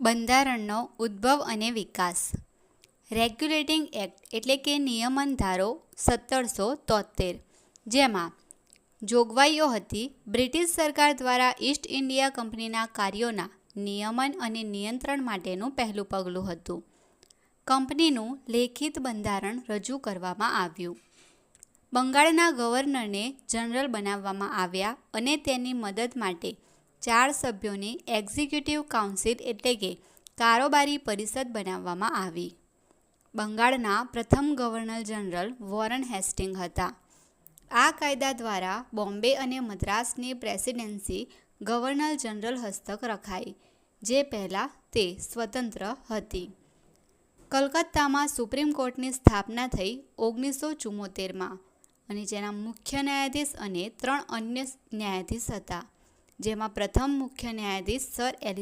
બંધારણનો ઉદ્ભવ અને વિકાસ. Regulating act એટલે કે નિયમન ધારો સત્તરસો તોતેર જેમાં જોગવાઈઓ હતી બ્રિટિશ સરકાર દ્વારા ઈસ્ટ ઇન્ડિયા કંપનીના કાર્યોના નિયમન અને નિયંત્રણ માટેનું પહેલું પગલું હતું. કંપનીનું લેખિત બંધારણ રજૂ કરવામાં આવ્યું. બંગાળના ગવર્નરને જનરલ બનાવવામાં આવ્યા અને તેની મદદ માટે ચાર સભ્યોની એક્ઝિક્યુટિવ કાઉન્સિલ એટલે કે કારોબારી પરિષદ બનાવવામાં આવી. બંગાળના પ્રથમ ગવર્નર જનરલ વોરન હેસ્ટિંગ હતા. આ કાયદા દ્વારા બોમ્બે અને મદ્રાસની પ્રેસિડેન્સી ગવર્નર જનરલ હસ્તક રખાઈ, જે પહેલાં તે સ્વતંત્ર હતી. કલકત્તામાં સુપ્રીમ કોર્ટની સ્થાપના થઈ ઓગણીસો ચુમ્મોતેરમાં અને જેના મુખ્ય ન્યાયાધીશ અને ત્રણ અન્ય ન્યાયાધીશ હતા. જેમાં પ્રથમ મુખ્ય ન્યાયાધીશ સર એલિ